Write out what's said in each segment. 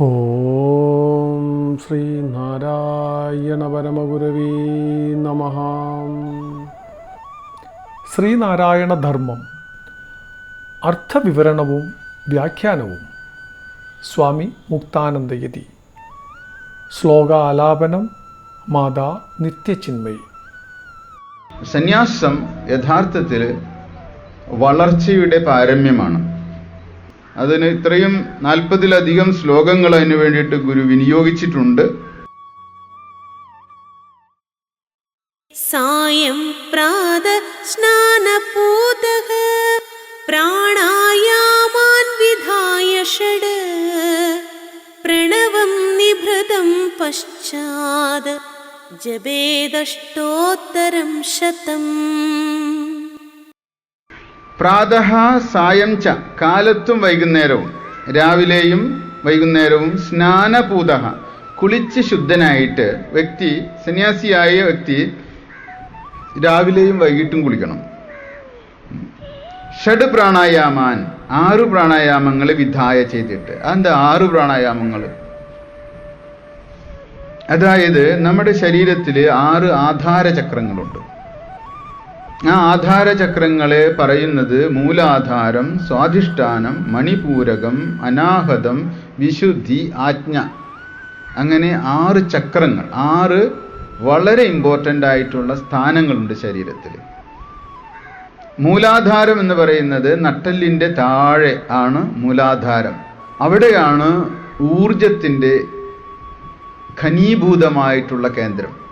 ഓം ശ്രീ നാരായണ പരമഗുരവേ നമ. ശ്രീനാരായണ ധർമ്മം അർത്ഥവിവരണവും വ്യാഖ്യാനവും. സ്വാമി മുക്താനന്ദയതി. ശ്ലോകാലാപനം മാതാ നിത്യചിന്മയി. സന്യാസം യഥാർത്ഥത്തിൽ വളർച്ചയുടെ പാരമ്യമാണ്. അതിന് ഇത്രയും നാൽപ്പതിലധികം ശ്ലോകങ്ങൾ അതിന് വേണ്ടിയിട്ട് ഗുരു വിനിയോഗിച്ചിട്ടുണ്ട്. സായം പ്രാത സ്നാനപൂതക പ്രാണായാമാൻ വിധായ ഷഡ് പ്രണവം നിഭൃതം പശ്ചാത് ജപേദഷ്ടോത്തരം ശതം പ്രാതഃ സായം ച കാലത്തും വൈകുന്നേരവും. രാവിലെയും വൈകുന്നേരവും സ്നാനപൂത കുളിച്ച് ശുദ്ധനായിട്ട് വ്യക്തി സന്യാസിയായ വ്യക്തി രാവിലെയും വൈകിട്ടും കുളിക്കണം. ഷഡ് പ്രാണായാമാൻ ആറു പ്രാണായാമങ്ങൾ വിധായ ചെയ്തിട്ട്. അതെന്താ ആറു പ്രാണായാമങ്ങൾ? അതായത് നമ്മുടെ ശരീരത്തിൽ ആറ് ആധാര ചക്രങ്ങളുണ്ട്. ആ ആധാരചക്രങ്ങളെ പറയുന്നത് മൂലാധാരം സ്വാധിഷ്ഠാനം മണിപൂരകം അനാഹതം വിശുദ്ധി ആജ്ഞ. അങ്ങനെ ആറ് ചക്രങ്ങൾ ആറ് വളരെ ഇമ്പോർട്ടന്റ് ആയിട്ടുള്ള സ്ഥാനങ്ങളുണ്ട് ശരീരത്തിൽ. മൂലാധാരം എന്ന് പറയുന്നത് നട്ടലിന്റെ താഴെ ആണ് മൂലാധാരം. അവിടെയാണ് ഊർജത്തിന്റെ ഖനീഭൂതമായിട്ടുള്ള കേന്ദ്രം.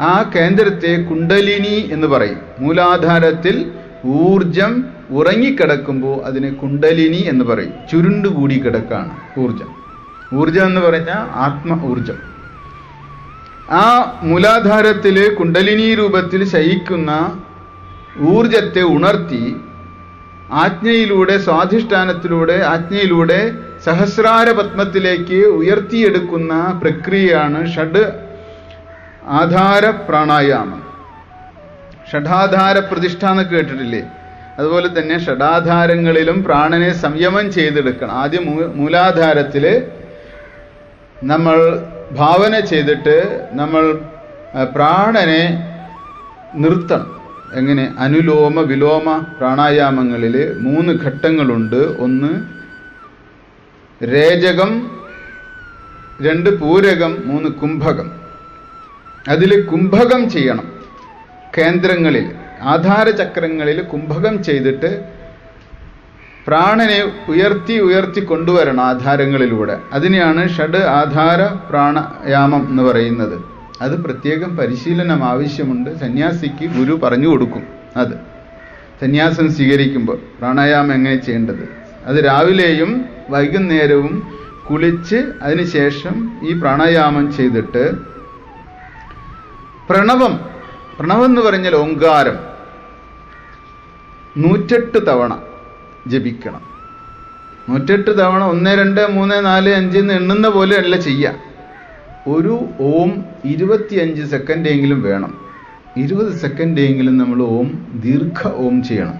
ആ കേന്ദ്രത്തെ കുണ്ടലിനി എന്ന് പറയും. മൂലാധാരത്തിൽ ഊർജം ഉറങ്ങിക്കിടക്കുമ്പോൾ അതിനെ കുണ്ടലിനി എന്ന് പറയും. ചുരുണ്ടുകൂടി കിടക്കാണ് ഊർജം. ഊർജം എന്ന് പറഞ്ഞാൽ ആത്മ ഊർജം. ആ മൂലാധാരത്തിൽ കുണ്ടലിനി രൂപത്തിൽ ശയിക്കുന്ന ഊർജത്തെ ഉണർത്തി ആജ്ഞയിലൂടെ സ്വാധിഷ്ഠാനത്തിലൂടെ ആജ്ഞയിലൂടെ സഹസ്രാര പത്മത്തിലേക്ക് ഉയർത്തിയെടുക്കുന്ന പ്രക്രിയയാണ് ഷഡ് ആധാര പ്രാണായാമം ഷഡാധാര പ്രതിഷ്ഠ എന്ന് കേട്ടിട്ടില്ലേ? അതുപോലെ തന്നെ ഷഡാധാരങ്ങളിലും പ്രാണനെ സംയമം ചെയ്തെടുക്കണം. ആദ്യം മൂലാധാരത്തിൽ നമ്മൾ ഭാവന ചെയ്തിട്ട് നമ്മൾ പ്രാണനെ നിർത്തണം. എങ്ങനെ? അനുലോമ വിലോമ പ്രാണായാമങ്ങളിൽ മൂന്ന് ഘട്ടങ്ങളുണ്ട്. ഒന്ന് രേചകം രണ്ട് പൂരകം മൂന്ന് കുംഭകം. അതിൽ കുംഭകം ചെയ്യണം. കേന്ദ്രങ്ങളിൽ ആധാര ആധാരചക്രങ്ങളിൽ കുംഭകം ചെയ്തിട്ട് പ്രാണനെ ഉയർത്തി ഉയർത്തി കൊണ്ടുവരണം ആധാരങ്ങളിലൂടെ. അതിനെയാണ് ഷഡ് ആധാര പ്രാണായാമം എന്ന് പറയുന്നത്. അത് പ്രത്യേകം പരിശീലനം ആവശ്യമുണ്ട്. സന്യാസിക്ക് ഗുരു പറഞ്ഞു കൊടുക്കും അത്. സന്യാസം സ്വീകരിക്കുമ്പോൾ പ്രാണായാമം എങ്ങനെ ചെയ്യേണ്ടത്? അത് രാവിലെയും വൈകുന്നേരവും കുളിച്ച് അതിനുശേഷം ഈ പ്രാണായാമം ചെയ്തിട്ട് പ്രണവം. പ്രണവം എന്ന് പറഞ്ഞാൽ ഓങ്കാരം. നൂറ്റെട്ട് തവണ ജപിക്കണം. നൂറ്റെട്ട് തവണ ഒന്ന് രണ്ട് മൂന്ന് നാല് അഞ്ച് എന്ന് എണ്ണുന്ന പോലെ അല്ല ചെയ്യുക. ഒരു ഓം ഇരുപത്തിയഞ്ച് സെക്കൻഡെങ്കിലും വേണം. ഇരുപത് സെക്കൻഡെങ്കിലും നമ്മൾ ഓം ദീർഘ ഓം ചെയ്യണം.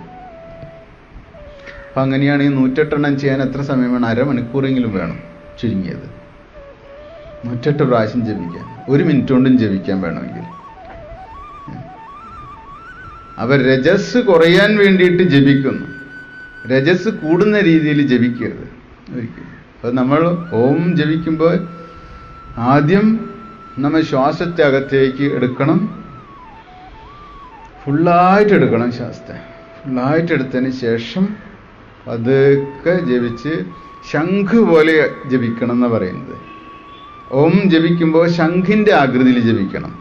അപ്പം അങ്ങനെയാണ് ഈ നൂറ്റെട്ടെണ്ണം ചെയ്യാൻ എത്ര സമയം വേണം അരമണിക്കൂറെങ്കിലും വേണം ചുരുങ്ങിയത്. നൂറ്റെട്ട് പ്രാവശ്യം ജപിക്കാം. ഒരു മിനിറ്റ് കൊണ്ടും ജപിക്കാൻ വേണമെങ്കിൽ. അവർ രജസ് കുറയാൻ വേണ്ടിയിട്ട് ജപിക്കുന്നു. രജസ് കൂടുന്ന രീതിയിൽ ജപിക്കരുത്. അപ്പോൾ നമ്മൾ ഓം ജപിക്കുമ്പോൾ ആദ്യം നമ്മൾ ശ്വാസത്തെ അകത്തേക്ക് എടുക്കണം. ഫുള്ളായിട്ട് എടുക്കണം ശ്വാസത്തെ. ഫുള്ളായിട്ട് എടുത്തതിന് ശേഷം അതൊക്കെ ജപിച്ച് ശംഖ് പോലെ ജപിക്കണം എന്ന് പറയുന്നത്. ഓം ജപിക്കുമ്പോൾ ശംഖിന്റെ ആകൃതിയിൽ ജപിക്കണം.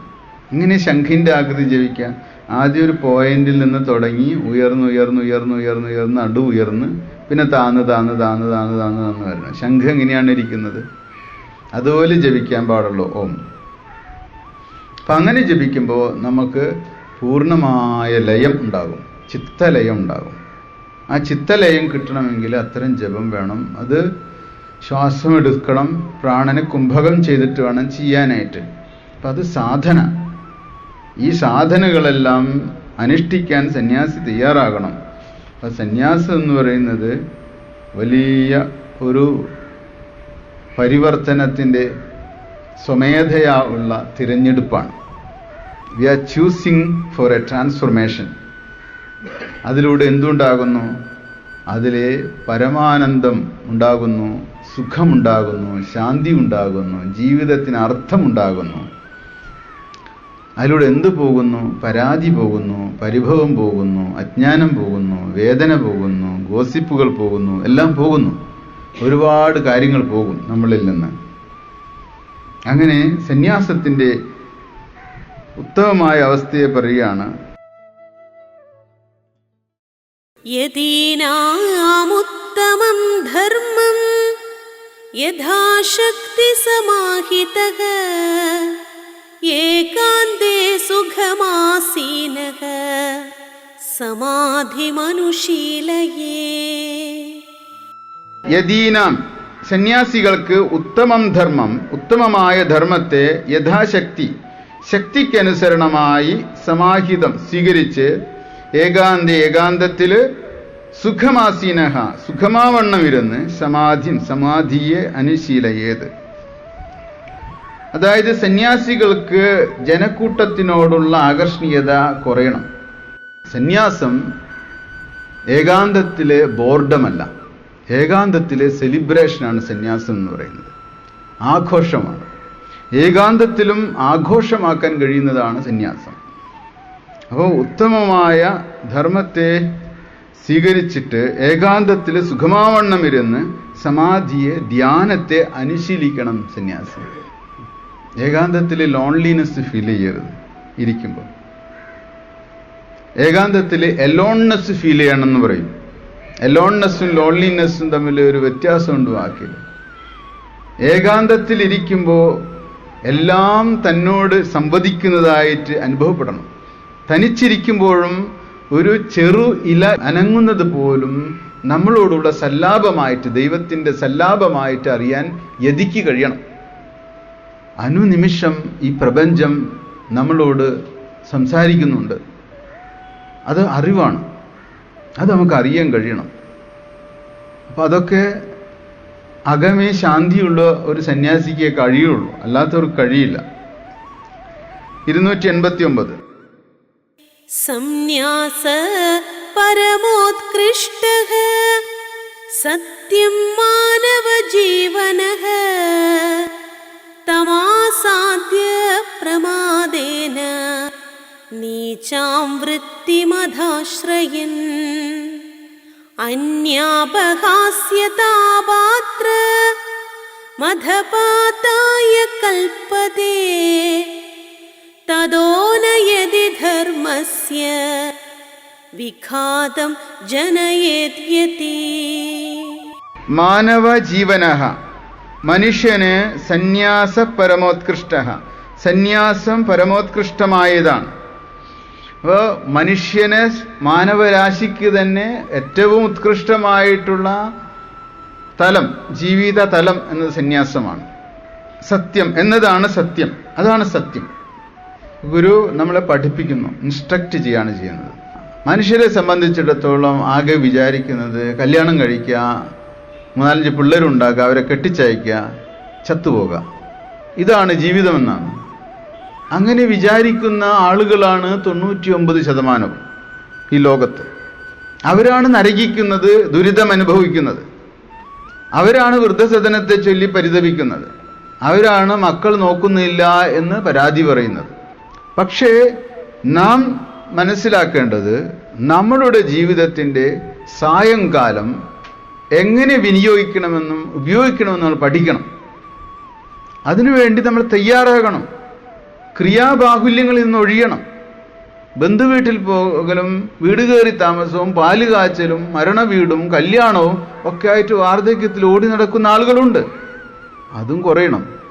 ഇങ്ങനെ ശംഖിന്റെ ആകൃതി ജപിക്കാം? ആദ്യം ഒരു പോയിന്റിൽ നിന്ന് തുടങ്ങി ഉയർന്ന് ഉയർന്ന് ഉയർന്ന് ഉയർന്ന് ഉയർന്ന് അടു ഉയർന്ന് പിന്നെ താന്ന് താന്ന് താന്ന് താന്ന് താന്ന് താന്ന് വരണം. ശംഖ് എങ്ങനെയാണ് ഇരിക്കുന്നത്? അതുപോലെ ജപിക്കാൻ പാടുള്ളൂ ഓം. അപ്പം അങ്ങനെ ജപിക്കുമ്പോൾ നമുക്ക് പൂർണമായ ലയം ഉണ്ടാകും. ചിത്തലയം ഉണ്ടാകും. ആ ചിത്തലയം കിട്ടണമെങ്കിൽ അത്തരം ജപം വേണം. അത് ശ്വാസം എടുക്കണം പ്രാണനെ കുംഭകം ചെയ്തിട്ട് വേണം ചെയ്യാനായിട്ട്. അപ്പം അത് സാധന. ഈ സാധനകളെല്ലാം അനുഷ്ഠിക്കാൻ സന്യാസി തയ്യാറാകണം. അപ്പം സന്യാസം എന്ന് പറയുന്നത് വലിയ ഒരു പരിവർത്തനത്തിന്റെ സ്വമേധയാ ഉള്ള തിരഞ്ഞെടുപ്പാണ്. We are choosing for a transformation. അതിലൂടെ എന്തുണ്ടാകുന്നു? അതിലെ പരമാനന്ദം ഉണ്ടാകുന്നു. സുഖമുണ്ടാകുന്നു ശാന്തി ഉണ്ടാകുന്നു ജീവിതത്തിന് അർത്ഥമുണ്ടാകുന്നു. അതിലൂടെ എന്തു പോകുന്നു? പരാതി പോകുന്നു പരിഭവം പോകുന്നു അജ്ഞാനം പോകുന്നു വേദന പോകുന്നു ഗോസിപ്പുകൾ പോകുന്നു എല്ലാം പോകുന്നു. ഒരുപാട് കാര്യങ്ങൾ പോകും നമ്മളിൽ നിന്ന്. അങ്ങനെ സന്യാസത്തിന്റെ ഉത്തമമായ അവസ്ഥയെ പറയുകയാണ്. യതീനാമുത്ത यथाशक्ति समाहितः एकान्ते सुखमासीनः समाधिमनुशीलये യദീനാം സന്യാസികൾക്ക് ഉത്തമം ധർമ്മം ഉത്തമമായ ധർമ്മത്തെ യഥാശക്തി ശക്തിക്കനുസരണമായി സമാഹിതം സ്വീകരിച്ച് ഏകാന്ത ഏകാന്തത്തില് സുഖമാസീനഹ സുഖമാവണ്ണം ഇരുന്ന് സമാധിം സമാധിയെ അനുശീലയേത്. അതായത് സന്യാസികൾക്ക് ജനക്കൂട്ടത്തിനോടുള്ള ആകർഷണീയത കുറയണം. സന്യാസം ഏകാന്തത്തിലെ ബോർഡമല്ല. ഏകാന്തത്തിലെ സെലിബ്രേഷനാണ് സന്യാസം എന്ന് പറയുന്നത്. ആഘോഷമാണ്. ഏകാന്തത്തിലും ആഘോഷമാക്കാൻ കഴിയുന്നതാണ് സന്യാസം. അപ്പോൾ ഉത്തമമായ ധർമ്മത്തെ സ്വീകരിച്ചിട്ട് ഏകാന്തത്തിൽ സുഖമാവണ്ണം ഇരുന്ന് സമാധിയെ ധ്യാനത്തെ അനുശീലിക്കണം സന്യാസി. ഏകാന്തത്തിൽ ലോൺലിനെസ് ഫീൽ ചെയ്യരുത് ഇരിക്കുമ്പോൾ ഏകാന്തത്തിൽ എലോൺനെസ് ഫീൽ ചെയ്യണം എന്ന് പറയും എലോൺനെസ്സും ലോൺലിനെസ്സും തമ്മിൽ ഒരു വ്യത്യാസമുണ്ട് വാക്കിൽ ഏകാന്തത്തിൽ ഇരിക്കുമ്പോൾ എല്ലാം തന്നോട് സംവദിക്കുന്നതായിട്ട് അനുഭവപ്പെടണം. തനിച്ചിരിക്കുമ്പോഴും ഒരു ചെറു ഇല അനങ്ങുന്നത് പോലും നമ്മളോടുള്ള സല്ലാപമായിട്ട് ദൈവത്തിന്റെ സല്ലാപമായിട്ട് അറിയാൻ യതിക്ക് കഴിയണം. അനുനിമിഷം ഈ പ്രപഞ്ചം നമ്മളോട് സംസാരിക്കുന്നുണ്ട്. അത് അറിവാണ്. അത് നമുക്ക് അറിയാൻ കഴിയണം. അപ്പം അതൊക്കെ അകമേ ശാന്തിയുള്ള ഒരു സന്യാസിക്കേ കഴിയുള്ളൂ. അല്ലാത്തവർക്ക് കഴിയില്ല. ഇരുന്നൂറ്റി എൺപത്തി ഒമ്പത് संन्यास परमोत्कृष्टः सत्यं मानवजीवनः तमासाद्य प्रमादेन नीचां वृत्तिमधाश्रयन्। अन्यापहास्यतापात्र मधपाताय कल्पते तदो न यदि धर्मस्य विघातं जनयेद्यति മാനവ ജീവനഃ മനുഷ്യന് സന്യാസ പരമോത്കൃഷ്ട സന്യാസം പരമോത്കൃഷ്ടമായതാണ് അപ്പോൾ മനുഷ്യന് മാനവരാശിക്ക് തന്നെ ഏറ്റവും ഉത്കൃഷ്ടമായിട്ടുള്ള തലം ജീവിത തലം എന്നത് സന്യാസമാണ് സത്യം എന്നതാണ് സത്യം അതാണ് സത്യം ഗുരു നമ്മളെ പഠിപ്പിക്കുന്നു ഇൻസ്ട്രക്റ്റ് ചെയ്യാണ് ചെയ്യുന്നത്. മനുഷ്യരെ സംബന്ധിച്ചിടത്തോളം ആകെ വിചാരിക്കുന്നത് കല്യാണം കഴിക്കുക മൂന്നാലഞ്ച് പിള്ളേരുണ്ടാക്കുക അവരെ കെട്ടിച്ചയക്കുക ചത്തുപോകുക ഇതാണ് ജീവിതമെന്നാണ്. അങ്ങനെ വിചാരിക്കുന്ന ആളുകളാണ് തൊണ്ണൂറ്റി ഒമ്പത് ശതമാനവും ഈ ലോകത്ത്. അവരാണ് നരകിക്കുന്നത് ദുരിതം അനുഭവിക്കുന്നത്. അവരാണ് വൃദ്ധസദനത്തെ ചൊല്ലി പരിതപിക്കുന്നത്. അവരാണ് മക്കൾ നോക്കുന്നില്ല എന്ന് പരാതി പറയുന്നത്. പക്ഷേ നാം മനസ്സിലാക്കേണ്ടത് നമ്മളുടെ ജീവിതത്തിന്റെ സായംകാലം എങ്ങനെ വിനിയോഗിക്കണമെന്നും ഉപയോഗിക്കണമെന്നും നമ്മൾ പഠിക്കണം അതിനുവേണ്ടി നമ്മൾ തയ്യാറാകണം. ക്രിയാബാഹുല്യങ്ങളിൽ നിന്ന് ഒഴിയണം. ബന്ധുവീട്ടിൽ പോകലും വീട് കയറി താമസവും പാൽ കാച്ചലും മരണവീടും കല്യാണവും ഒക്കെ ആയിട്ട് വാർദ്ധക്യത്തിൽ ഓടി നടക്കുന്ന ആളുകളുണ്ട്. അതും കുറയണം.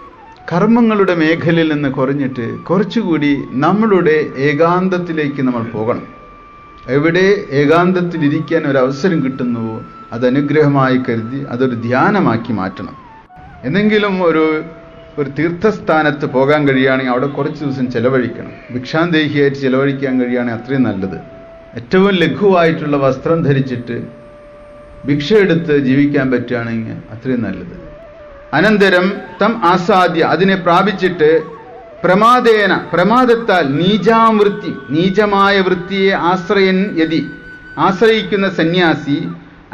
കർമ്മങ്ങളുടെ മേഖലയിൽ നിന്ന് കുറഞ്ഞിട്ട് കുറച്ചുകൂടി നമ്മളുടെ ഏകാന്തത്തിലേക്ക് നമ്മൾ പോകണം. എവിടെ ഏകാന്തത്തിലിരിക്കാൻ ഒരു അവസരം കിട്ടുന്നുവോ അത് അനുഗ്രഹമായി കരുതി അതൊരു ധ്യാനമാക്കി മാറ്റണം. എന്തെങ്കിലും ഒരു ഒരു തീർത്ഥസ്ഥാനത്ത് പോകാൻ കഴിയുകയാണെങ്കിൽ അവിടെ കുറച്ച് ദിവസം ചെലവഴിക്കണം. ഭിക്ഷാന്തേഹിയായിട്ട് ചെലവഴിക്കാൻ കഴിയുകയാണെങ്കിൽ അത്രയും നല്ലത്. ഏറ്റവും ലഘുവായിട്ടുള്ള വസ്ത്രം ധരിച്ചിട്ട് ഭിക്ഷ എടുത്ത് ജീവിക്കാൻ പറ്റുകയാണെങ്കിൽ അത്രയും നല്ലത്. അനന്തരം തം ആസാദ്യ അതിനെ പ്രാപിച്ചിട്ട് പ്രമാദേന പ്രമാദത്താൽ നീചാവൃത്തി നീചമായ വൃത്തിയെ ആശ്രയൻ യതി. ആശ്രയിക്കുന്ന സന്യാസി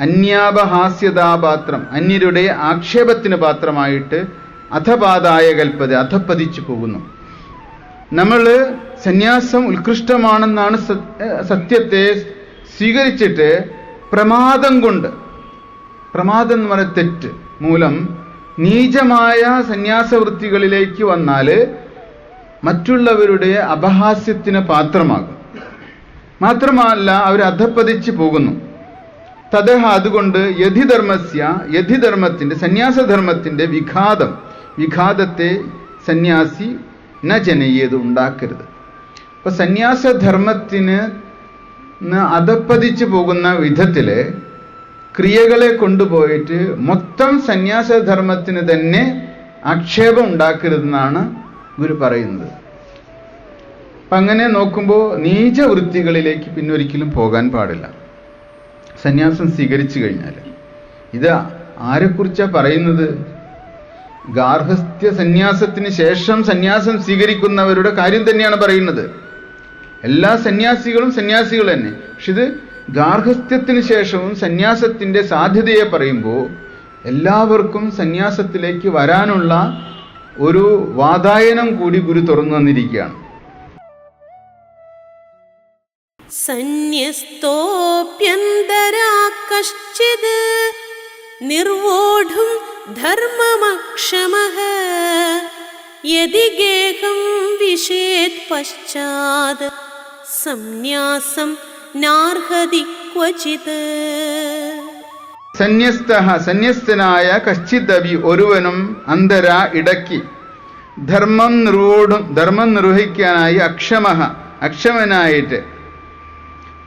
അന്യാപഹാസ്യതാപാത്രം അന്യരുടെ ആക്ഷേപത്തിന് പാത്രമായിട്ട് അധപാതായ കൽപ്പത അധപ്പതിച്ചു പോകുന്നു. നമ്മൾ സന്യാസം ഉത്കൃഷ്ടമാണെന്നാണ് സത്യത്തെ സ്വീകരിച്ചിട്ട് പ്രമാദം കൊണ്ട് പ്രമാദം എന്ന് പറയുന്ന തെറ്റ് മൂലം നീചമായ സന്യാസവൃത്തികളിലേക്ക് വന്നാൽ മറ്റുള്ളവരുടെ അപഹാസ്യത്തിന് പാത്രമാകും. മാത്രമല്ല അവർ അധപ്പതിച്ച് പോകുന്നു. തതഹ അതുകൊണ്ട് യഥിധർമ്മസ്യ യഥിധർമ്മത്തിന്റെ സന്യാസധർമ്മത്തിന്റെ വിഘാതം വിഘാതത്തെ സന്യാസി ന ജനയ്യത് ഉണ്ടാക്കരുത്. അപ്പൊ സന്യാസധർമ്മത്തിന് അധപ്പതിച്ച് പോകുന്ന വിധത്തിൽ ക്രിയകളെ കൊണ്ടുപോയിട്ട് മൊത്തം സന്യാസധർമ്മത്തിന് തന്നെ ആക്ഷേപം ഉണ്ടാക്കരുതെന്നാണ് ഗുരു പറയുന്നത്. അപ്പം അങ്ങനെ നോക്കുമ്പോൾ നീച വൃത്തികളിലേക്ക് പിന്നൊരിക്കലും പോകാൻ പാടില്ല. സന്യാസം സ്വീകരിച്ചു കഴിഞ്ഞാൽ ഇത് ആരെക്കുറിച്ചാണ് പറയുന്നത്? ഗാർഹസ്ഥ്യ സന്യാസത്തിന് ശേഷം സന്യാസം സ്വീകരിക്കുന്നവരുടെ കാര്യം തന്നെയാണ് പറയുന്നത്. എല്ലാ സന്യാസികളും സന്യാസികൾ തന്നെ. പക്ഷെ ഇത് ഗാർഹസ്ഥ്യത്തിന് ശേഷവും സന്യാസത്തിന്റെ സാധ്യതയെ പറയുമ്പോൾ എല്ലാവർക്കും സന്യാസത്തിലേക്ക് വരാനുള്ള ഒരു വാതായനം കൂടി ഗുരു തുറന്നു തന്നിരിക്കുകയാണ്. നിർവോഢും ധർമ്മമക്ഷമഃ യതി ഗേഹം വിഷേത് പശ്ചാത്. സംന്യാസം നാർഹതി ക്വചിത് സന്യസ്ത സന്യസ്തനായ കശ്ചിദവി ഒരുവനും അന്തര ഇടക്കി. ധർമ്മം നിർവോടും ധർമ്മം നിർവഹിക്കാനായി അക്ഷമഹ അക്ഷമനായിട്ട്.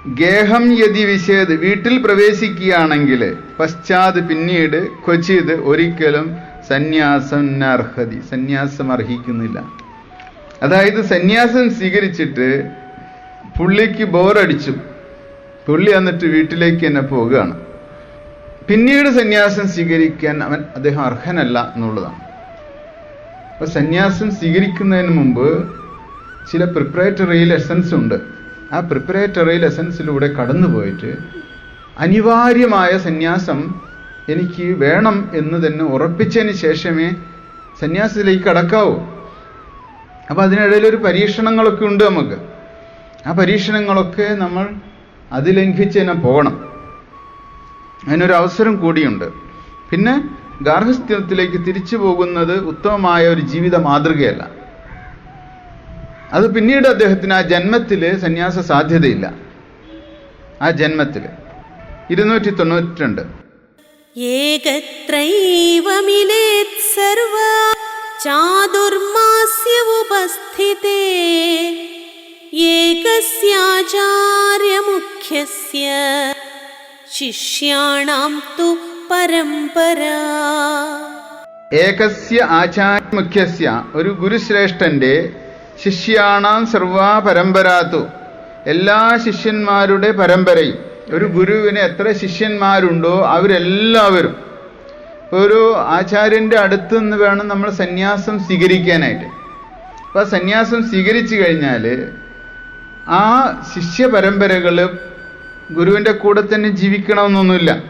ഗേഹം യതി വിശേത് വീട്ടിൽ പ്രവേശിക്കുകയാണെങ്കിൽ പശ്ചാത് പിന്നീട് ക്വചിത് ഒരിക്കലും സന്യാസം അർഹതി സന്യാസം അർഹിക്കുന്നില്ല. അതായത് സന്യാസം സ്വീകരിച്ചിട്ട് പുള്ളിക്ക് ബോറടിച്ചു. പുള്ളി എന്നിട്ട് വീട്ടിലേക്ക് തന്നെ പോവുകയാണ് പിന്നീട് സന്യാസം സ്വീകരിക്കാൻ അവൻ അദ്ദേഹം അർഹനല്ല എന്നുള്ളതാണ്. അപ്പൊ സന്യാസം സ്വീകരിക്കുന്നതിന് മുമ്പ് ചില പ്രിപ്പറേറ്ററി ലെസൻസ് ഉണ്ട്. ആ പ്രിപ്പറേറ്ററി ലെസൺസിലൂടെ കടന്നുപോയിട്ട് അനിവാര്യമായ സന്യാസം എനിക്ക് വേണം എന്ന് തന്നെ ഉറപ്പിച്ചതിന് ശേഷമേ സന്യാസത്തിലേക്ക് കടക്കാവൂ. അപ്പൊ അതിനിടയിൽ ഒരു പരീക്ഷണങ്ങളൊക്കെ ഉണ്ട് നമുക്ക്. ആ പരീക്ഷണങ്ങളൊക്കെ നമ്മൾ അതിലംഘിച്ച് തന്നെ പോകണം. അതിനൊരു അവസരം കൂടിയുണ്ട്. പിന്നെ ഗാർഹസ്ഥ്യത്തിലേക്ക് തിരിച്ചു പോകുന്നത് ഉത്തമമായ ഒരു ജീവിത മാതൃകയല്ല. അത് പിന്നീട് അദ്ദേഹത്തിന് ആ ജന്മത്തിൽ സന്യാസ സാധ്യതയില്ല. ആ ജന്മത്തിൽ ഇരുന്നൂറ്റി തൊണ്ണൂറ്റി രണ്ട് സർവ ഉപസ്ഥിതേ ഏകസ്യാചാര്യമുഖ്യസ്യ. ശിഷ്യാണാം തു പരമ്പര. ഏകസ്യ ആചാര്യമുഖ്യസ്യ ഒരു ഗുരുശ്രേഷ്ഠന്റെ ശിഷ്യാണാം സർവാ പരമ്പരാത്തു. എല്ലാ ശിഷ്യന്മാരുടെ പരമ്പരയും ഒരു ഗുരുവിന് എത്ര ശിഷ്യന്മാരുണ്ടോ അവരെല്ലാവരും. ഒരു ആചാര്യന്റെ അടുത്ത് നിന്ന് വേണം നമ്മൾ സന്യാസം സ്വീകരിക്കാനായിട്ട്. അപ്പോൾ സന്യാസം സ്വീകരിച്ചു കഴിഞ്ഞാൽ ആ ശിഷ്യ പരമ്പരകൾ ഗുരുവിന്റെ കൂടെ തന്നെ ജീവിക്കണമെന്നൊന്നുമില്ല.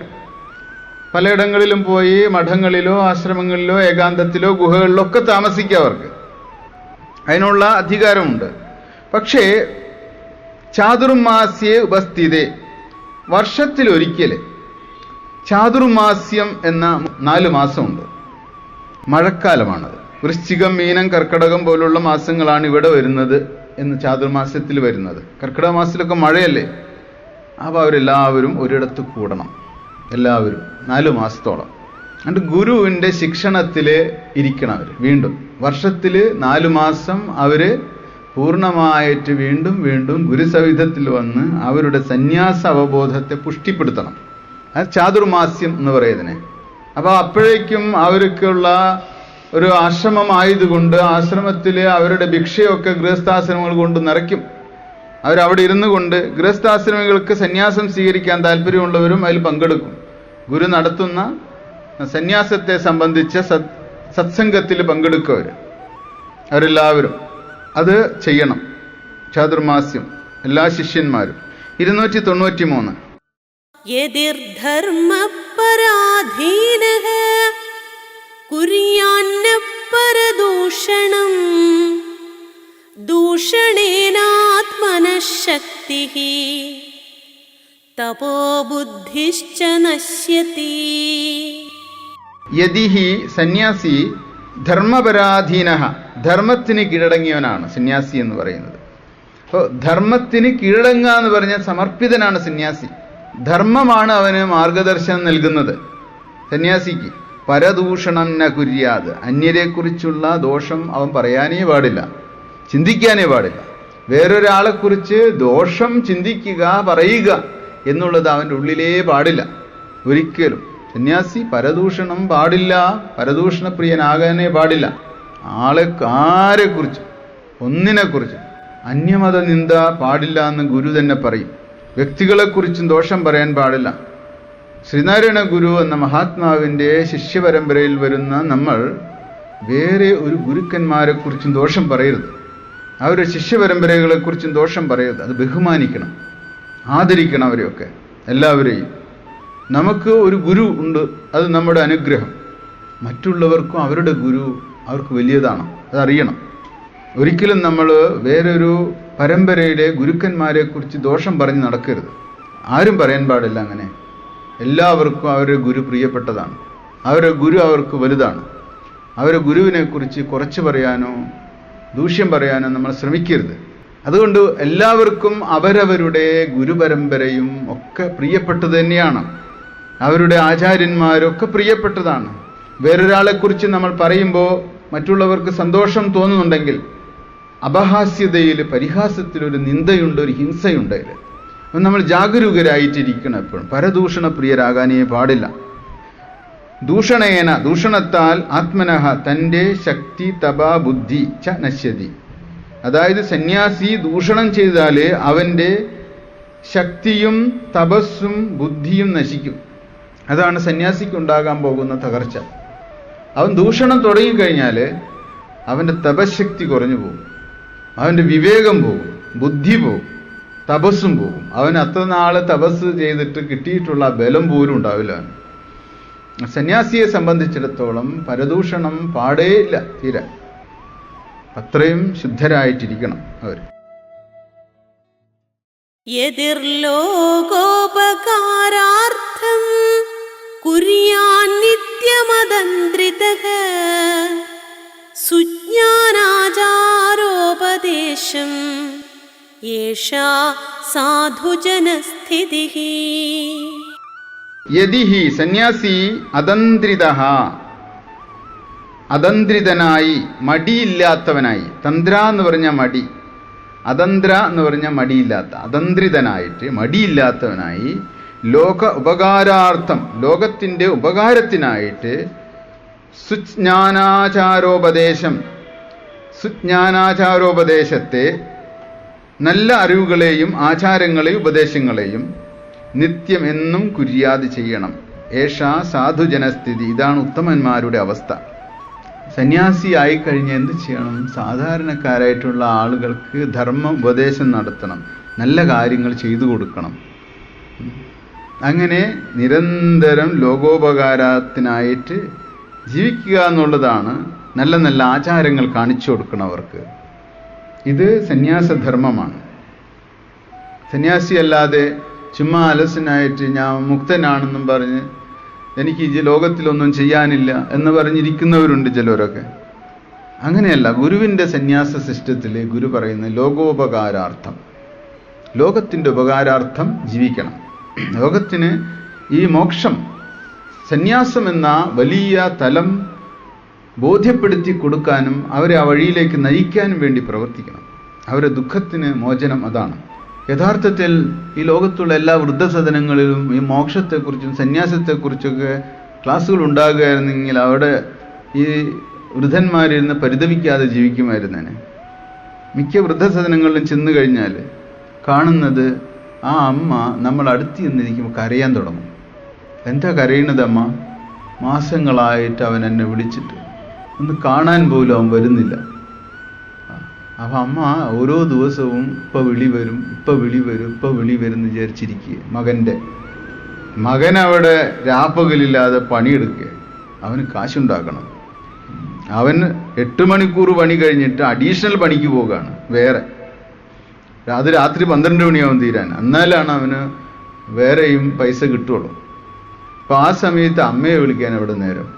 പലയിടങ്ങളിലും പോയി മഠങ്ങളിലോ ആശ്രമങ്ങളിലോ ഏകാന്തത്തിലോ ഗുഹകളിലോ ഒക്കെ താമസിക്കാം അവർക്ക്. അതിനുള്ള അധികാരമുണ്ട്. പക്ഷേ ചാതുർമാസ്യേ ഉപസ്ഥിതേ. വർഷത്തിലൊരിക്കൽ ചാതുർമാസ്യം എന്ന നാല് മാസമുണ്ട്. മഴക്കാലമാണത്. വൃശ്ചികം മീനം കർക്കടകം പോലുള്ള മാസങ്ങളാണ് ഇവിടെ വരുന്നത്. എന്ന് ചാതുർമാസ്യത്തിൽ വരുന്നത്. കർക്കിടക മാസത്തിലൊക്കെ മഴയല്ലേ? അപ്പോൾ അവരെല്ലാവരും ഒരിടത്ത് കൂടണം. എല്ലാവരും. നാല് മാസത്തോളം. എന്നിട്ട് ഗുരുവിന്റെ ശിക്ഷണത്തിൽ ഇരിക്കണം അവർ വീണ്ടും. വർഷത്തിൽ നാലു മാസം അവർ പൂർണമായിട്ട് വീണ്ടും വീണ്ടും ഗുരുസവിധത്തിൽ വന്ന് അവരുടെ സന്യാസ അവബോധത്തെ പുഷ്ടിപ്പെടുത്തണം. അത് ചാതുർമാസ്യം എന്ന് പറയുന്നതിനെ അപ്പോൾ അപ്പോഴേക്കും അവർക്കുള്ള ഒരു ആശ്രമമായതുകൊണ്ട് ആശ്രമത്തിലെ അവരുടെ ഭിക്ഷയൊക്കെ ഗൃഹസ്ഥാശ്രമങ്ങൾ കൊണ്ട് നിറയ്ക്കും. അവരവിടെ ഇരുന്നു കൊണ്ട് ഗൃഹസ്ഥാശ്രമികൾക്ക് സന്യാസം സ്വീകരിക്കാൻ താല്പര്യമുള്ളവരും അതിൽ പങ്കെടുക്കും. ഗുരു നടത്തുന്ന സന്യാസത്തെ സംബന്ധിച്ച സത് സത്സംഗത്തിൽ പങ്കെടുക്കുക അവരെല്ലാവരും അത് ചെയ്യണം. ചാതുർമാസ്യം എല്ലാ ശിഷ്യന്മാരും. ഇരുന്നൂറ്റി തൊണ്ണൂറ്റി മൂന്ന് यदिर्धर्मपराधीनः कुर्यान्न परदूषणम् दूषणेनात्मनः शक्तिः तपो बुद्धिश्च नश्यति യതിഹി സന്യാസി ധർമ്മപരാധീന ധർമ്മത്തിന് കീഴടങ്ങിയവനാണ് സന്യാസി എന്ന് പറയുന്നത് അപ്പോൾ ധർമ്മത്തിന് കീഴടങ്ങുക എന്ന് പറഞ്ഞാൽ സമർപ്പിതനാണ് സന്യാസി ധർമ്മമാണ് അവന് മാർഗദർശനം നൽകുന്നത് സന്യാസിക്ക് പരദൂഷണം ന കുര്യാത് അന്യരെക്കുറിച്ചുള്ള ദോഷം അവൻ പറയാനേ പാടില്ല. ചിന്തിക്കാനേ പാടില്ല. വേറൊരാളെക്കുറിച്ച് ദോഷം ചിന്തിക്കുക പറയുക എന്നുള്ളത് അവന്റെ ഉള്ളിലേ പാടില്ല. ഒരിക്കലും. സന്യാസി പരദൂഷണം പാടില്ല. പരദൂഷണപ്രിയനാകാനേ പാടില്ല. ആളെ ആരെക്കുറിച്ച് ഒന്നിനെക്കുറിച്ച്. അന്യമത നിന്ദ പാടില്ല എന്ന് ഗുരു തന്നെ പറയും. വ്യക്തികളെക്കുറിച്ചും ദോഷം പറയാൻ പാടില്ല. ശ്രീനാരായണ ഗുരു എന്ന മഹാത്മാവിന്റെ ശിഷ്യപരമ്പരയിൽ വരുന്ന നമ്മൾ വേറെ ഒരു ഗുരുക്കന്മാരെക്കുറിച്ചും ദോഷം പറയരുത്. അവരുടെ ശിഷ്യപരമ്പരകളെക്കുറിച്ചും ദോഷം പറയരുത്. അത് ബഹുമാനിക്കണം. ആദരിക്കണം അവരെയൊക്കെ. എല്ലാവരെയും. നമുക്ക് ഒരു ഗുരു ഉണ്ട്. അത് നമ്മുടെ അനുഗ്രഹം. മറ്റുള്ളവർക്കും അവരുടെ ഗുരു അവർക്ക് വലിയതാണ്. അതറിയണം. ഒരിക്കലും നമ്മൾ വേറൊരു പരമ്പരയിലെ ഗുരുക്കന്മാരെക്കുറിച്ച് ദോഷം പറഞ്ഞ് നടക്കരുത്. ആരും പറയാൻ പാടില്ല അങ്ങനെ. എല്ലാവർക്കും അവരുടെ ഗുരു പ്രിയപ്പെട്ടതാണ്. അവരുടെ ഗുരു അവർക്ക് വലുതാണ്. അവരുടെ ഗുരുവിനെ കുറിച്ച് പറയാനോ ദൂഷ്യം പറയാനോ നമ്മൾ ശ്രമിക്കരുത്. അതുകൊണ്ട് എല്ലാവർക്കും അവരവരുടെ ഗുരുപരമ്പരയും ഒക്കെ പ്രിയപ്പെട്ടത് തന്നെയാണ്. അവരുടെ ആചാര്യന്മാരൊക്കെ പ്രിയപ്പെട്ടതാണ്. വേറൊരാളെക്കുറിച്ച് നമ്മൾ പറയുമ്പോൾ മറ്റുള്ളവർക്ക് സന്തോഷം തോന്നുന്നുണ്ടെങ്കിൽ അപഹാസ്യതയിൽ പരിഹാസത്തിൽ ഒരു നിന്ദയുണ്ട് ഒരു ഹിംസയുണ്ട് അതിൽ. നമ്മൾ ജാഗരൂകരായിട്ടിരിക്കണം എപ്പോഴും. പരദൂഷണ പ്രിയരാകാനേ പാടില്ല. ദൂഷണേന ദൂഷണത്താൽ ആത്മനഹ തന്റെ ശക്തി തപ ബുദ്ധി ച നശ്യതി. അതായത് സന്യാസി ദൂഷണം ചെയ്താൽ അവന്റെ ശക്തിയും തപസ്സും ബുദ്ധിയും നശിക്കും. അതാണ് സന്യാസിക്ക് ഉണ്ടാകാൻ പോകുന്ന തകർച്ച. അവൻ ദൂഷണം തുടങ്ങിക്കഴിഞ്ഞാൽ അവന്റെ തപശക്തി കുറഞ്ഞു പോകും. അവന്റെ വിവേകം പോകും ബുദ്ധി പോകും. തപസ്സും പോകും. അവൻ അത്ര നാൾ തപസ് ചെയ്തിട്ട് കിട്ടിയിട്ടുള്ള ബലം പോലും ഉണ്ടാവില്ല സന്യാസിയെ സംബന്ധിച്ചിടത്തോളം പരദൂഷണം പാടേ ഇല്ല തീരെ. അത്രയും ശുദ്ധരായിട്ടിരിക്കണം അവർ എതിർലോകോപകാരാർത്ഥം കുര്യാൻ നിത്യമതന്ത്രിത. സുജ്ഞാനാചാരോപദേശം एषा साधुजनस्थितिः യതിഹി സന്യാസി അതന്ത്രിത അതന്ത്രിതനായി മടിയില്ലാത്തവനായി തന്ത്ര എന്ന് പറഞ്ഞ മടി അതന്ത്ര എന്ന് പറഞ്ഞ മടിയില്ലാത്ത അതന്ത്രിതനായിട്ട് മടിയില്ലാത്തവനായി ലോക ഉപകാരാർത്ഥം ലോകത്തിൻ്റെ ഉപകാരത്തിനായിട്ട് സുജ്ഞാനാചാരോപദേശം സുജ്ഞാനാചാരോപദേശത്തെ നല്ല അറിവുകളെയും ആചാരങ്ങളെയും ഉപദേശങ്ങളെയും നിത്യം എന്നും കുര്യാത് ചെയ്യണം. ഏഷാ സാധുജനസ്ഥിതി. ഇതാണ് ഉത്തമന്മാരുടെ അവസ്ഥ. സന്യാസി ആയിക്കഴിഞ്ഞ് എന്ത് ചെയ്യണം? സാധാരണക്കാരായിട്ടുള്ള ആളുകൾക്ക് ധർമ്മ ഉപദേശം നടത്തണം. നല്ല കാര്യങ്ങൾ ചെയ്തു കൊടുക്കണം. അങ്ങനെ നിരന്തരം ലോകോപകാരത്തിനായിട്ട് ജീവിക്കുക എന്നുള്ളതാണ് നല്ല നല്ല ആചാരങ്ങൾ കാണിച്ചു കൊടുക്കണം അവർക്ക് ഇത് സന്യാസധർമ്മമാണ്. സന്യാസിയല്ലാതെ ചുമ്മാ അലസനായിട്ട് ഞാൻ മുക്തനാണെന്നും പറഞ്ഞ് എനിക്ക് ഈ ലോകത്തിലൊന്നും ചെയ്യാനില്ല എന്ന് പറഞ്ഞിരിക്കുന്നവരുണ്ട് ചിലരൊക്കെ. അങ്ങനെയല്ല ഗുരുവിന്റെ സന്യാസ സിസ്റ്റത്തിൽ ഗുരു പറയുന്ന ലോകോപകാരാർത്ഥം. ലോകത്തിന്റെ ഉപകാരാർത്ഥം ജീവിക്കണം. ലോകത്തിന് ഈ മോക്ഷം സന്യാസം എന്ന വലിയ തലം ബോധ്യപ്പെടുത്തി കൊടുക്കാനും അവരെ ആ വഴിയിലേക്ക് നയിക്കാനും വേണ്ടി പ്രവർത്തിക്കണം. അവരെ ദുഃഖത്തിന് മോചനം അതാണ്. യഥാർത്ഥത്തിൽ ഈ ലോകത്തുള്ള എല്ലാ വൃദ്ധസദനങ്ങളിലും ഈ മോക്ഷത്തെക്കുറിച്ചും സന്യാസത്തെക്കുറിച്ചൊക്കെ ക്ലാസ്സുകൾ ഉണ്ടാകുകയായിരുന്നെങ്കിൽ അവിടെ ഈ വൃദ്ധന്മാരിരുന്ന് പരിതപിക്കാതെ ജീവിക്കുമായിരുന്നേനെ. മിക്ക വൃദ്ധസദനങ്ങളിലും ചെന്ന് കഴിഞ്ഞാൽ കാണുന്നത് ആ അമ്മ നമ്മൾ അടുത്ത് ചെന്നിരിക്കുമ്പോൾ കരയാൻ തുടങ്ങും. എന്താ കരയണത് അമ്മ? മാസങ്ങളായിട്ട് അവൻ എന്നെ വിളിച്ചിട്ട്. ഒന്ന് കാണാൻ പോലും അവൻ വരുന്നില്ല. അപ്പം അമ്മ ഓരോ ദിവസവും ഇപ്പം വിളി വരും ഇപ്പം വിളി വരും ഇപ്പം വിളി വരും എന്ന് വിചാരിച്ചിരിക്കുക മകന്റെ. മകൻ അവിടെ രാപ്പകലില്ലാതെ പണിയെടുക്കുക അവന് കാശുണ്ടാക്കണം. അവൻ എട്ട് മണിക്കൂർ പണി കഴിഞ്ഞിട്ട് അഡീഷണൽ പണിക്ക് പോകുകയാണ് വേറെ. അത് രാത്രി പന്ത്രണ്ട് മണിയാവും തീരാൻ. എന്നാലാണ് അവന് വേറെയും പൈസ കിട്ടുള്ളൂ. അപ്പോൾ ആ സമയത്ത് അമ്മയെ വിളിക്കാൻ അവിടെ നേരം.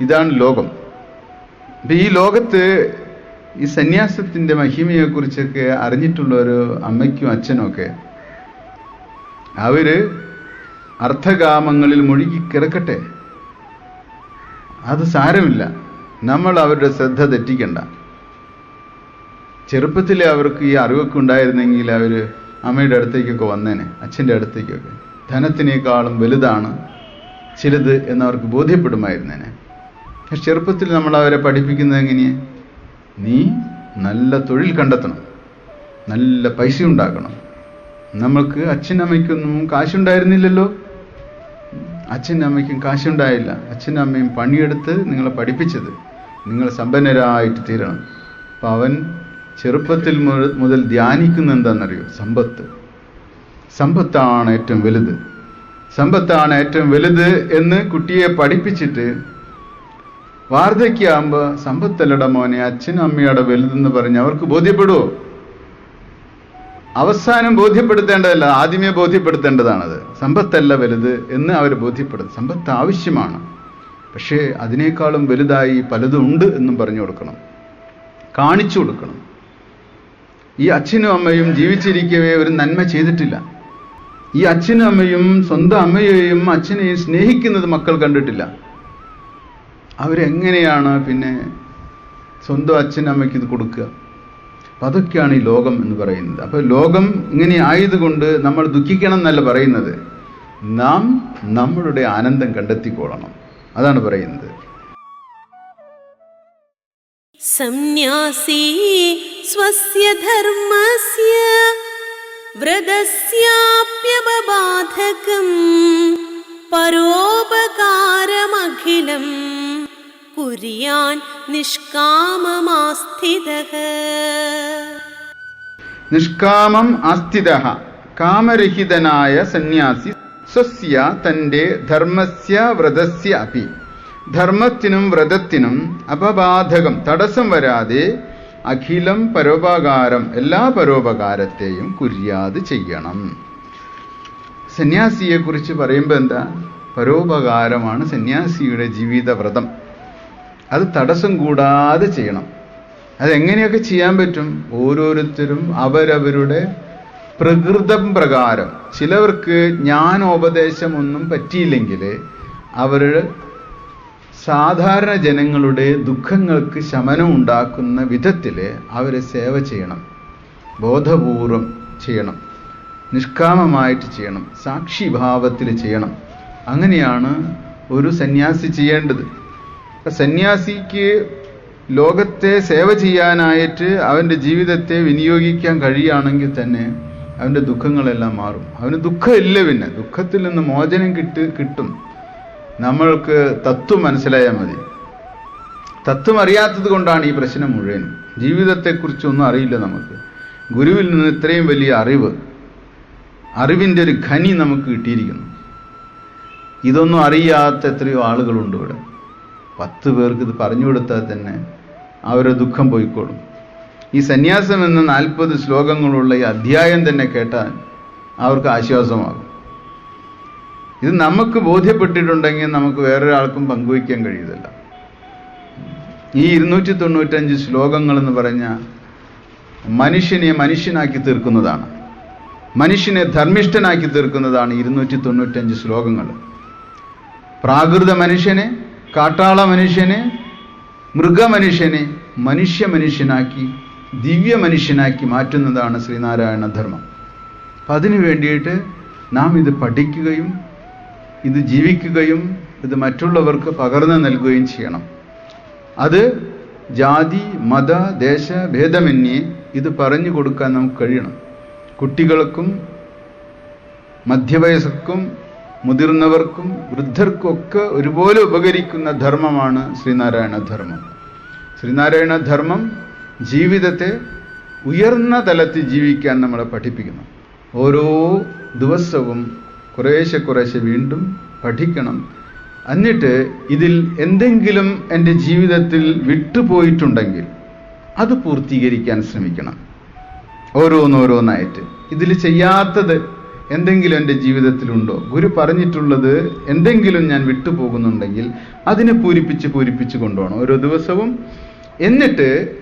ഇതാണ് ലോകം. അപ്പം ഈ ലോകത്ത് ഈ സന്യാസത്തിന്റെ മഹിമയെക്കുറിച്ചൊക്കെ അറിഞ്ഞിട്ടുള്ള ഒരു അമ്മയ്ക്കും അച്ഛനും ഒക്കെ അവർ അർത്ഥകാമങ്ങളിൽ മുഴുകി കിടക്കട്ടെ. അത് സാരമില്ല. നമ്മൾ അവരുടെ ശ്രദ്ധ തെറ്റിക്കണ്ട. ചെറുപ്പത്തിലെ അവർക്ക് ഈ അറിവൊക്കെ ഉണ്ടായിരുന്നെങ്കിൽ അവർ അമ്മയുടെ അടുത്തേക്കൊക്കെ വന്നേനെ അച്ഛന്റെ അടുത്തേക്കൊക്കെ. ധനത്തിനേക്കാളും വലുതാണ് ചിലത് എന്നവർക്ക് ബോധ്യപ്പെടുമായിരുന്നേനെ. ചെറുപ്പത്തിൽ നമ്മൾ അവരെ പഠിപ്പിക്കുന്നത് എങ്ങനെയാണ് നീ നല്ല തൊഴിൽ കണ്ടെത്തണം. നല്ല പൈസ ഉണ്ടാക്കണം. നമ്മൾക്ക് അച്ഛനമ്മയ്ക്കൊന്നും കാശുണ്ടായിരുന്നില്ലല്ലോ? അച്ഛനും അമ്മയ്ക്കും കാശുണ്ടായില്ല. അച്ഛനും അമ്മയും പണിയെടുത്ത് നിങ്ങളെ പഠിപ്പിച്ചത് നിങ്ങൾ സമ്പന്നരായിട്ട് തീരണം. അപ്പം അവൻ ചെറുപ്പത്തിൽ മുതൽ ധ്യാനിക്കുന്ന എന്താണെന്നറിയോ? സമ്പത്ത്. സമ്പത്താണ് ഏറ്റവും വലുത്. സമ്പത്താണ് ഏറ്റവും വലുത് എന്ന് കുട്ടിയെ പഠിപ്പിച്ചിട്ട് വാർദ്ധക്യമാകുമ്പോൾ സമ്പത്തല്ലട മോനെ അച്ഛനും അമ്മയുടെ വലുതെന്ന് പറഞ്ഞ് അവർക്ക് ബോധ്യപ്പെടുമോ അവസാനം ബോധ്യപ്പെടുത്തേണ്ടതല്ല ആദ്യമേ ബോധ്യപ്പെടുത്തേണ്ടതാണത്. സമ്പത്തല്ല വലുത് എന്ന് അവർ ബോധ്യപ്പെടും സമ്പത്ത് ആവശ്യമാണ്. പക്ഷേ അതിനേക്കാളും വലുതായി പലതും ഉണ്ട് എന്നും പറഞ്ഞു കൊടുക്കണം. കാണിച്ചു കൊടുക്കണം. ഈ അച്ഛനും അമ്മയും ജീവിച്ചിരിക്കവേ ഒരു നന്മ ചെയ്തിട്ടില്ല. ഈ അച്ഛനും അമ്മയും സ്വന്തം അമ്മയെയും അച്ഛനെയും സ്നേഹിക്കുന്നത് മക്കൾ കണ്ടിട്ടില്ല. അവരെങ്ങനെയാണ് പിന്നെ സ്വന്തം അച്ഛനും അമ്മയ്ക്ക് ഇത് കൊടുക്കുക? അപ്പം അതൊക്കെയാണ് ഈ ലോകം എന്ന് പറയുന്നത്. അപ്പോൾ ലോകം ഇങ്ങനെ ആയതുകൊണ്ട് നമ്മൾ ദുഃഖിക്കണം എന്നല്ല പറയുന്നത്. നാം നമ്മളുടെ ആനന്ദം കണ്ടെത്തിക്കൊള്ളണം. അതാണ് പറയുന്നത്. സംന്യാസി സ്വസ്യ ധർമ്മസ്യ പരോപകാരമഖിലം കുര്യാൻ നിഷ്കാമമാസ്ഥിത. നിഷ്കാമം ആസ്ഥിത. കാമരഹിതനായ സന്യാസി സ്വസ്യ തന്റെ ധർമ്മസ്യ വ്രതസ്യ അപി. ധർമ്മത്തിനും വ്രതത്തിനും അപബാധകം തടസ്സം വരാതെ അഖിലം പരോപകാരം എല്ലാ പരോപകാരത്തെയും കുര്യാത് ചെയ്യണം. സന്യാസിയെ കുറിച്ച് പറയുമ്പോൾ എന്താ? പരോപകാരമാണ് സന്യാസിയുടെ ജീവിത വ്രതം അത് തടസ്സം കൂടാതെ ചെയ്യണം. അതെങ്ങനെയൊക്കെ ചെയ്യാൻ പറ്റും? ഓരോരുത്തരും അവരവരുടെ പ്രകൃതം പ്രകാരം. ചിലവർക്ക് ജ്ഞാനോപദേശമൊന്നും പറ്റിയില്ലെങ്കിൽ അവർ സാധാരണ ജനങ്ങളുടെ ദുഃഖങ്ങൾക്ക് ശമനം ഉണ്ടാക്കുന്ന വിധത്തിൽ അവരെ സേവ ചെയ്യണം. ബോധപൂർവം ചെയ്യണം. നിഷ്കാമമായിട്ട് ചെയ്യണം. സാക്ഷിഭാവത്തിൽ ചെയ്യണം. അങ്ങനെയാണ് ഒരു സന്യാസി ചെയ്യേണ്ടത്. സന്യാസിക്ക് ലോകത്തെ സേവ ചെയ്യാനായിട്ട് അവന്റെ ജീവിതത്തെ വിനിയോഗിക്കാൻ കഴിയുകയാണെങ്കിൽ തന്നെ അവന്റെ ദുഃഖങ്ങളെല്ലാം മാറും. അവന് ദുഃഖമില്ല പിന്നെ. ദുഃഖത്തിൽ നിന്ന് മോചനം കിട്ട് കിട്ടും. നമ്മൾക്ക് തത്വം മനസ്സിലായാൽ മതി. തത്വം അറിയാത്തത് കൊണ്ടാണ് ഈ പ്രശ്നം മുഴുവൻ. ജീവിതത്തെക്കുറിച്ചൊന്നും അറിയില്ല നമുക്ക്. ഗുരുവിൽ നിന്ന് ഇത്രയും വലിയ അറിവ് അറിവിന്റെ ഒരു ഖനി നമുക്ക് കിട്ടിയിരിക്കുന്നു. ഇതൊന്നും അറിയാത്ത എത്രയോ ആളുകളുണ്ട് ഇവിടെ. പത്ത് പേർക്ക് ഇത് പറഞ്ഞു കൊടുത്താൽ തന്നെ അവരുടെ ദുഃഖം പോയിക്കോളും. ഈ സന്യാസം എന്ന നാൽപ്പത് ശ്ലോകങ്ങളുള്ള ഈ അധ്യായം തന്നെ കേട്ടാൽ അവർക്ക് ആശ്വാസമാകും. ഇത് നമുക്ക് ബോധ്യപ്പെട്ടിട്ടുണ്ടെങ്കിൽ നമുക്ക് വേറൊരാൾക്കും പങ്കുവയ്ക്കാൻ കഴിയുന്നില്ല. ഈ ഇരുന്നൂറ്റി തൊണ്ണൂറ്റഞ്ച് ശ്ലോകങ്ങൾ എന്ന് പറഞ്ഞാൽ മനുഷ്യനെ മനുഷ്യനാക്കി തീർക്കുന്നതാണ്. മനുഷ്യനെ ധർമ്മിഷ്ഠനാക്കി തീർക്കുന്നതാണ് ഇരുന്നൂറ്റി തൊണ്ണൂറ്റഞ്ച് ശ്ലോകങ്ങൾ. പ്രാകൃത മനുഷ്യനെ കാട്ടാള മനുഷ്യനെ മൃഗമനുഷ്യനെ മനുഷ്യ മനുഷ്യനാക്കി ദിവ്യ മനുഷ്യനാക്കി മാറ്റുന്നതാണ് ശ്രീനാരായണ ധർമ്മം. അപ്പം അതിനു വേണ്ടിയിട്ട് നാം ഇത് പഠിക്കുകയും ഇത് ജീവിക്കുകയും ഇത് മറ്റുള്ളവർക്ക് പകർന്നു നൽകുകയും ചെയ്യണം. അത് ജാതി മത ദേശ ഭേദമന്യേ ഇത് പറഞ്ഞു കൊടുക്കാൻ നമുക്ക് കഴിയണം. കുട്ടികൾക്കും മധ്യവയസ്കർക്കും മുതിർന്നവർക്കും വൃദ്ധർക്കും ഒക്കെ ഒരുപോലെ ഉപകരിക്കുന്ന ധർമ്മമാണ് ശ്രീനാരായണ ധർമ്മം. ശ്രീനാരായണ ധർമ്മം ജീവിതത്തെ ഉയർന്ന തലത്തിൽ ജീവിക്കാൻ നമ്മളെ പഠിപ്പിക്കുന്നു. ഓരോ ദിവസവും കുറേശ്ശെ കുറേശ്ശെ വീണ്ടും പഠിക്കണം. എന്നിട്ട് ഇതിൽ എന്തെങ്കിലും എന്റെ ജീവിതത്തിൽ വിട്ടുപോയിട്ടുണ്ടെങ്കിൽ അത് പൂർത്തീകരിക്കാൻ ശ്രമിക്കണം. ഓരോന്നോരോന്നായിട്ട്. ഇതിൽ ചെയ്യാത്തത് എന്തെങ്കിലും എന്റെ ജീവിതത്തിലുണ്ടോ? ഗുരു പറഞ്ഞിട്ടുള്ളത് എന്തെങ്കിലും ഞാൻ വിട്ടുപോകുന്നുണ്ടെങ്കിൽ അതിനെ പൂരിപ്പിച്ച് പൂരിപ്പിച്ച് കൊണ്ടുപോകണം. ഓരോ ദിവസവും എന്നിട്ട്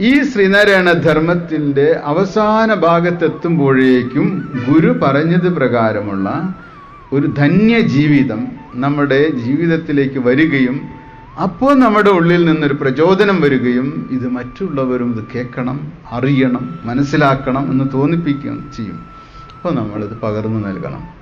ഈ ശ്രീനാരായണ ധർമ്മത്തിന്റെ അവസാന ഭാഗത്തെത്തുമ്പോഴേക്കും ഗുരു പറഞ്ഞത് പ്രകാരമുള്ള ഒരു ധന്യ ജീവിതം നമ്മുടെ ജീവിതത്തിലേക്ക് വരികയും അപ്പോൾ നമ്മുടെ ഉള്ളിൽ നിന്നൊരു പ്രചോദനം വരികയും ഇത് മറ്റുള്ളവരും ഇത് കേൾക്കണം അറിയണം മനസ്സിലാക്കണം എന്ന് തോന്നിപ്പിക്കുകയും ചെയ്യും. അപ്പോൾ നമ്മളിത് പകർന്നു നൽകണം.